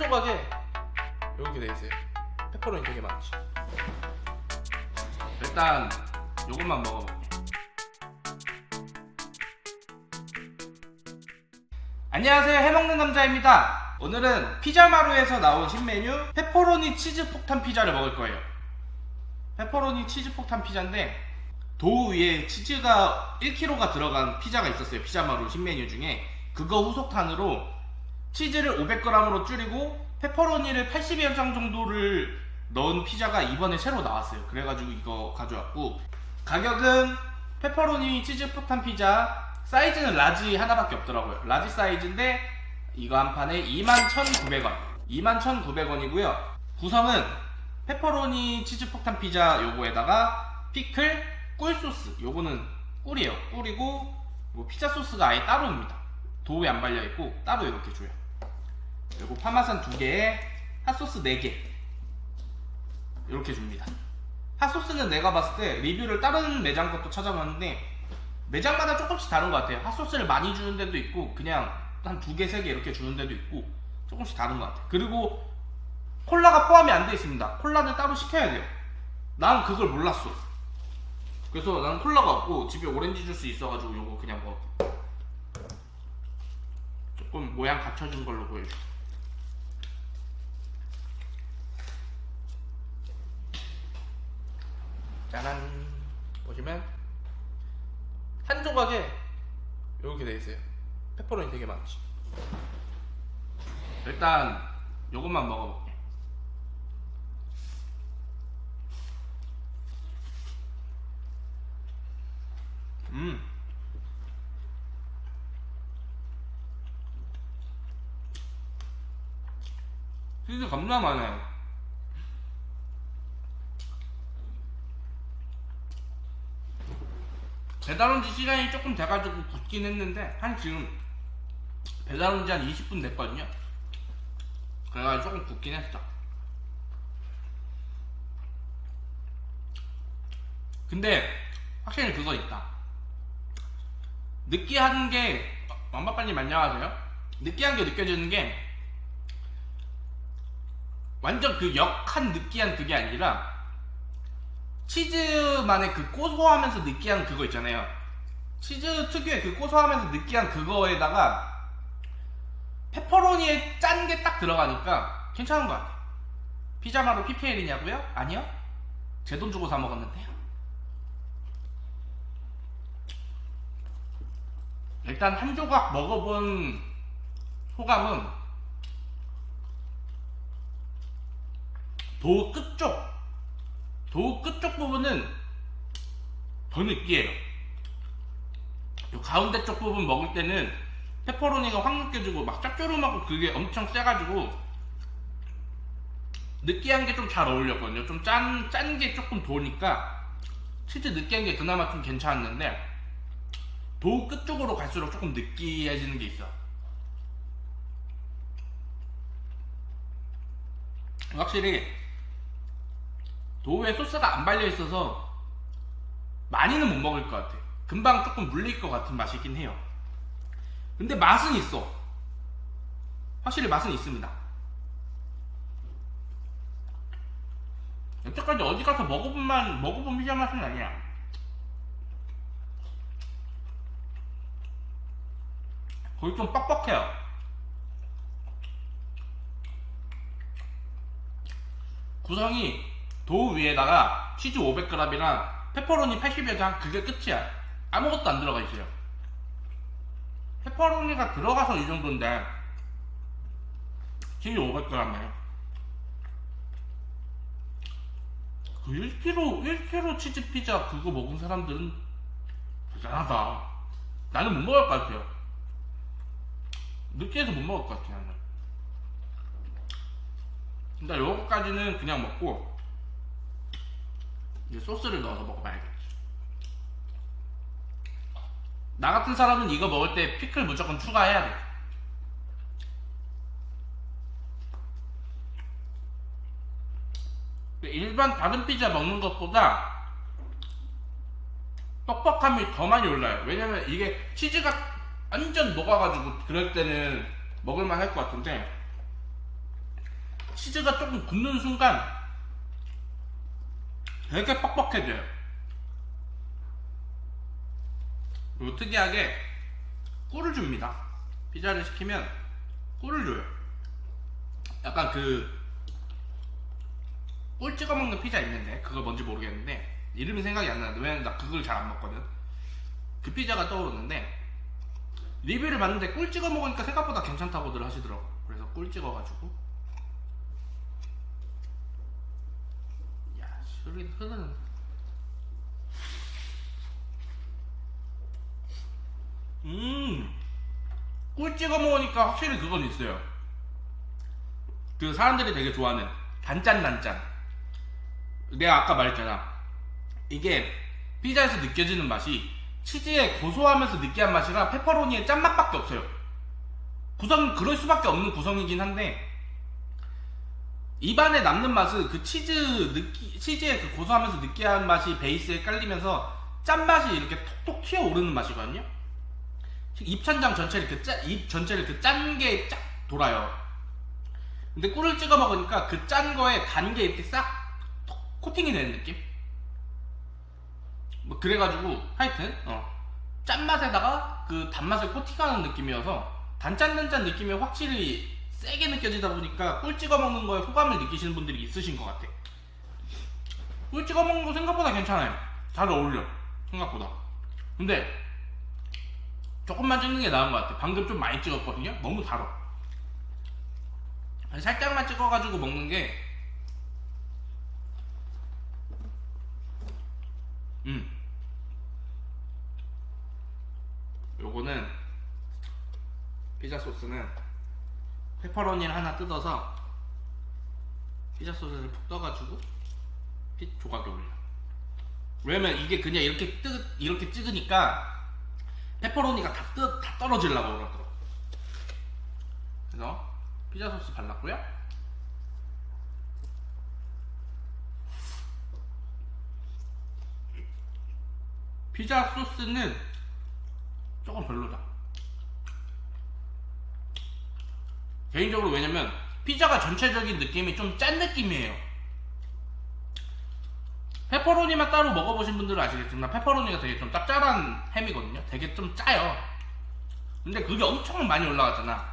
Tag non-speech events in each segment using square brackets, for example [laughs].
조각에 이렇게 돼 있어요. 페퍼로니 되게 많지. 일단 요것만 먹어볼게. 안녕하세요 해먹는 남자입니다 오늘은 피자마루에서 나온 신메뉴 페퍼로니 치즈 폭탄 피자를 먹을 거예요 페퍼로니 치즈 폭탄 피자인데 도우 위에 치즈가 1kg가 들어간 피자가 있었어요 피자마루 신메뉴 중에 그거 후속탄으로 치즈를 500g으로 줄이고 페퍼로니를 80여 장 정도를 넣은 피자가 이번에 새로 나왔어요 그래가지고 이거 가져왔고 가격은 페퍼로니 치즈 폭탄 피자 사이즈는 라지 하나밖에 없더라고요. 라지 사이즈인데 이거 한 판에 21,900원. 21,900원이고요. 구성은 페퍼로니 치즈 폭탄 피자 요거에다가 피클, 꿀 소스. 요거는 꿀이에요. 꿀이고 뭐 피자 소스가 아예 따로입니다. 도우에 안 발려 있고 따로 이렇게 줘요. 그리고 파마산 두 개에 핫소스 4개. 이렇게 줍니다. 핫소스는 내가 봤을 때 리뷰를 다른 매장 것도 찾아봤는데 매장마다 조금씩 다른 것 같아요. 핫소스를 많이 주는 데도 있고 그냥 한 두 개, 세 개 이렇게 주는 데도 있고 조금씩 다른 것 같아요. 그리고 콜라가 포함이 안 돼 있습니다. 콜라는 따로 시켜야 돼요. 난 그걸 몰랐어. 그래서 난 콜라가 없고 집에 오렌지 주스 있어가지고 요거 그냥 먹을게. 조금 모양 갖춰준 걸로 보여줄게. 짜란 보시면 한 조각에 이렇게 돼 있어요. 페퍼로니 되게 많지. 일단 요것만 먹어볼게. 음. 치즈 겁나 많아요. 배달 온 지 시간이 조금 돼가지고 굳긴 했는데 한 지금 배달 온 지 한 20분 됐거든요. 그래가지고 조금 굳긴 했어 근데 확실히 그거 있다. 느끼한 게 왕바빠님 안녕하세요? 느끼한 게 느껴지는 게 완전 그 역한 느끼한 그게 아니라 치즈만의 그 고소하면서 느끼한 그거 있잖아요. 치즈 특유의 그 고소하면서 느끼한 그거에다가 페퍼로니에 짠 게 딱 들어가니까 괜찮은 것 같아요. 피자마루 PPL이냐고요? 아니요. 제 돈 주고 사 먹었는데요. 일단 한 조각 먹어본 소감은 도 끝쪽 도 끝쪽 부분은 더 느끼해요. 요 가운데 쪽 부분 먹을 때는 페퍼로니가 확 느껴지고 막 짭조름하고 그게 엄청 세가지고 느끼한 게 좀 잘 어울렸거든요. 좀 짠, 짠 게 조금 도니까 치즈 느끼한 게 그나마 좀 괜찮았는데 도 끝쪽으로 갈수록 조금 느끼해지는 게 있어. 확실히 도우에 소스가 안 발려 있어서 많이는 못 먹을 것 같아. 금방 조금 물릴 것 같은 맛이긴 해요. 근데 맛은 있어. 확실히 맛은 있습니다. 여태까지 어디 가서 먹어본 만 먹어본 피자 맛은 아니야. 거의 좀 뻑뻑해요. 구성이 도우 위에다가 치즈 500g이랑 페퍼로니 80여 장 그게 끝이야. 아무것도 안 들어가 있어요. 페퍼로니가 들어가서 이 정도인데 치즈 500g이에요. 그 1kg 1kg 치즈 피자 그거 먹은 사람들은 대단하다. 나는 못 먹을 것 같아요. 느끼해서 못 먹을 것 같아 나는. 일단 요거까지는 그냥 먹고 이제 소스를 넣어서 먹어봐야겠지. 나 같은 사람은 이거 먹을 때 피클 무조건 추가해야 돼. 일반 다른 피자 먹는 것보다 뻑뻑함이 더 많이 올라요. 왜냐면 이게 치즈가 완전 녹아가지고 그럴 때는 먹을만 할 것 같은데 치즈가 조금 굳는 순간 되게 뻑뻑해져요. 그리고 특이하게 꿀을 줍니다. 피자를 시키면 꿀을 줘요. 약간 그 꿀 찍어 먹는 피자 있는데 그거 뭔지 모르겠는데 이름이 생각이 안 나는데 왜냐면 나 그걸 잘 안 먹거든. 그 피자가 떠오르는데 리뷰를 봤는데 꿀 찍어 먹으니까 생각보다 괜찮다고들 하시더라고. 그래서 꿀 찍어가지고 야 소리 흐르는. 음, 꿀 찍어 먹으니까 확실히 그건 있어요. 그 사람들이 되게 좋아하는 단짠 단짠. 내가 아까 말했잖아. 이게 피자에서 느껴지는 맛이 치즈의 고소하면서 느끼한 맛이랑 페퍼로니의 짠맛밖에 없어요. 구성 그럴 수밖에 없는 구성이긴 한데 입안에 남는 맛은 그 치즈 느끼 치즈의 그 고소하면서 느끼한 맛이 베이스에 깔리면서 짠맛이 이렇게 톡톡 튀어 오르는 맛이거든요. 입천장 전체를 그 짠, 입 전체를 그짠게 쫙 돌아요. 근데 꿀을 찍어 먹으니까 그 짠 거에 단 게 이렇게 싹 톡- 코팅이 되는 느낌? 뭐 그래가지고 하여튼 어, 짠맛에다가 그 단맛을 코팅하는 느낌이어서 단짠단짠 느낌이 확실히 세게 느껴지다 보니까 꿀 찍어 먹는 거에 호감을 느끼시는 분들이 있으신 것 같아. 꿀 찍어 먹는 거 생각보다 괜찮아요. 잘 어울려. 생각보다. 근데 조금만 찍는 게 나은 것 같아. 방금 좀 많이 찍었거든요. 너무 달아. 살짝만 찍어가지고 먹는 게 음. 요거는 피자 소스는 페퍼로니를 하나 뜯어서 피자 소스를 푹 떠가지고 피 조각에 올려. 왜냐면 이게 그냥 이렇게 뜨 이렇게 찍으니까 페퍼로니가 다, 뜨, 다 떨어지려고 그러더라고. 그래서 피자 소스 발랐고요. 피자 소스는 조금 별로다. 개인적으로 왜냐면 피자가 전체적인 느낌이 좀 짠 느낌이에요. 페퍼로니만 따로 먹어보신 분들은 아시겠지만 페퍼로니가 되게 좀 짭짤한 햄이거든요. 되게 좀 짜요. 근데 그게 엄청 많이 올라갔잖아.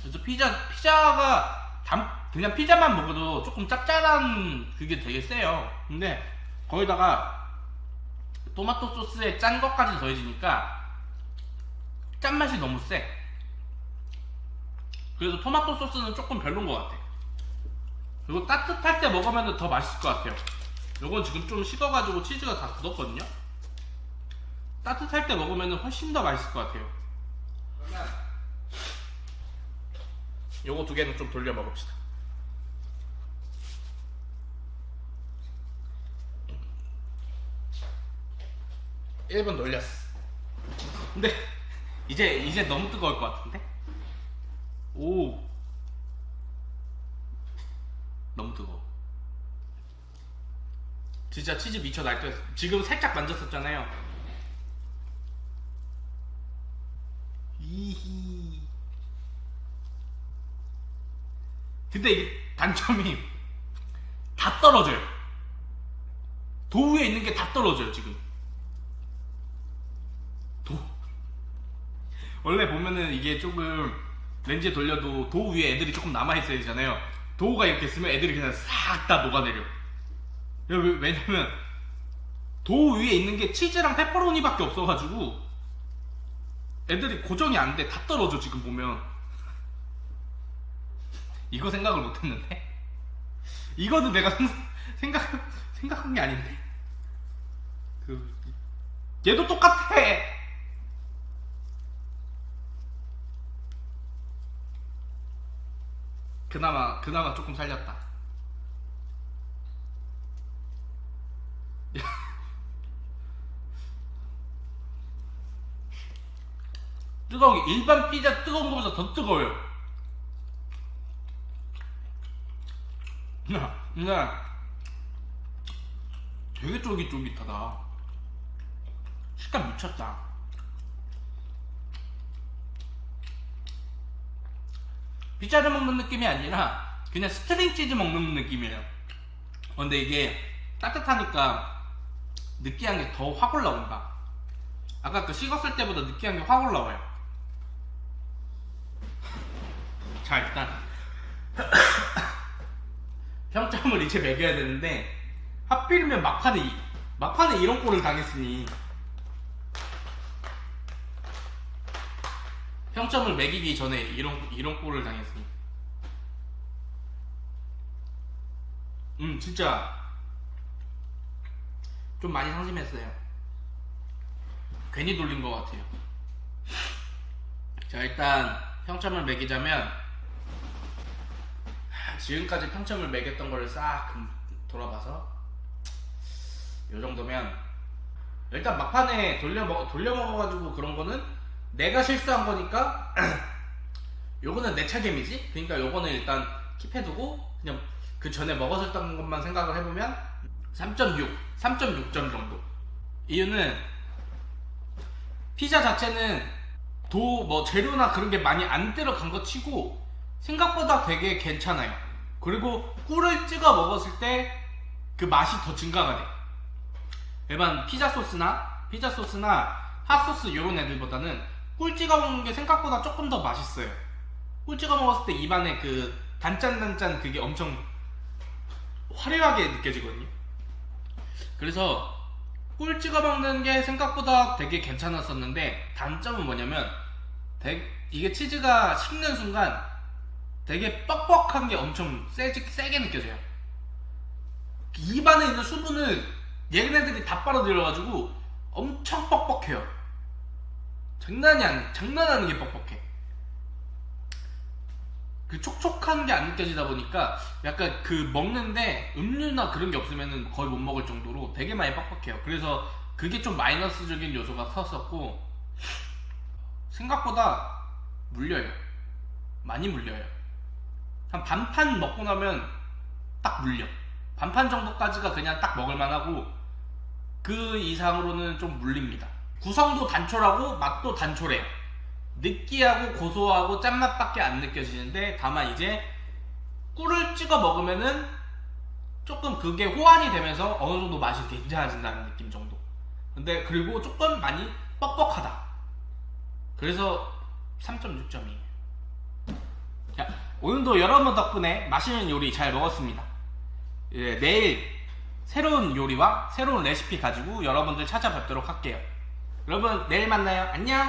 그래서 피자 피자가 담, 그냥 피자만 먹어도 조금 짭짤한 그게 되게 세요. 근데 거기다가 토마토 소스에 짠 것까지 더해지니까 짠맛이 너무 세. 그래서 토마토 소스는 조금 별론 것 같아. 그리고 따뜻할 때 먹으면 더 맛있을 것 같아요. 요건 지금 좀 식어가지고 치즈가 다 굳었거든요. 따뜻할 때 먹으면 훨씬 더 맛있을 것 같아요. 요거 두 개는 좀 돌려 먹읍시다. 일분 돌렸어. 근데 이제 이제 너무 뜨거울 것 같은데? 오. 너무 뜨거워. 진짜 치즈 미쳐 날뛰었어. 지금 살짝 만졌었잖아요. 이히. 근데 이게 단점이 다 떨어져요. 도 위에 있는 게 다 떨어져요, 지금. 도. 원래 보면은 이게 조금 렌즈에 돌려도 도 위에 애들이 조금 남아있어야 되잖아요. 도우가 이렇게 있으면 애들이 그냥 싹 다 녹아내려. 왜냐면 도우 위에 있는 게 치즈랑 페퍼로니밖에 없어가지고 애들이 고정이 안 돼. 다 떨어져 지금 보면. 이거 생각을 못했는데. 이거는 내가 생- 생각 생각한 게 아닌데. 그 얘도 똑같아. 그나마 그나마 조금 살렸다. [laughs] 뜨거운 게 일반 피자 뜨거운 것보다 더 뜨거워요. 야, 야, 되게 쫄깃쫄깃하다. 식감 미쳤다. 피자를 먹는 느낌이 아니라 그냥 스트링 치즈 먹는 느낌이에요. 어, 근데 이게 따뜻하니까 느끼한 게 더 확 올라온다. 아까 그 식었을 때보다 느끼한 게 확 올라와요. 자 일단 [coughs] 평점을 이제 매겨야 되는데 하필이면 막판에 이- 막판에 이런 꼴을 당했으니 평점을 매기기 전에 이런 이런 꼴을 당했으니 음 진짜. 좀 많이 상심했어요. 괜히 돌린 것 같아요. 자 일단 평점을 매기자면 하, 지금까지 평점을 매겼던 거를 싹 금- 돌아봐서 요 정도면 일단 막판에 돌려 먹 돌려 먹어가지고 그런 거는 내가 실수한 거니까 [clears throat] 요거는 내 책임이지. 그러니까 요거는 일단 킵해두고 그냥 그 전에 먹었었던 것만 생각을 해보면 3.6, 3.6점 정도. 이유는 피자 자체는 도 뭐 재료나 그런 게 많이 안 들어간 거 치고 생각보다 되게 괜찮아요. 그리고 꿀을 찍어 먹었을 때 그 맛이 더 증가가 돼. 일반 피자 소스나 피자 소스나 핫소스 이런 애들보다는 꿀 찍어 먹는 게 생각보다 조금 더 맛있어요. 꿀 찍어 먹었을 때 입안에 그 단짠단짠 그게 엄청 화려하게 느껴지거든요. 그래서 꿀 찍어 먹는 게 생각보다 되게 괜찮았었는데 단점은 뭐냐면 되- 이게 치즈가 식는 순간 되게 뻑뻑한 게 엄청 세, 세게 느껴져요. 입안에 있는 수분을 얘네들이 다 빨아들여가지고 엄청 뻑뻑해요. 장난이 안, 장난 아니게 뻑뻑해. 그 촉촉한 게 안 느껴지다 보니까 약간 그 먹는데 음료나 그런 게 없으면 거의 못 먹을 정도로 되게 많이 뻑뻑해요. 그래서 그게 좀 마이너스적인 요소가 컸었고 생각보다 물려요. 많이 물려요. 한 반판 먹고 나면 딱 물려. 반판 정도까지가 그냥 딱 먹을만하고 그 이상으로는 좀 물립니다. 구성도 단촐하고 맛도 단촐해요. 느끼하고 고소하고 짠맛밖에 안 느껴지는데 다만 이제 꿀을 찍어 먹으면은 조금 그게 호환이 되면서 어느 정도 맛이 괜찮아진다는 느낌 정도. 근데 그리고 조금 많이 뻑뻑하다. 그래서 3.6점이에요. 자, 오늘도 여러분 덕분에 맛있는 요리 잘 먹었습니다. 예, 내일 새로운 요리와 새로운 레시피 가지고 여러분들 찾아뵙도록 할게요. 여러분 내일 만나요. 안녕.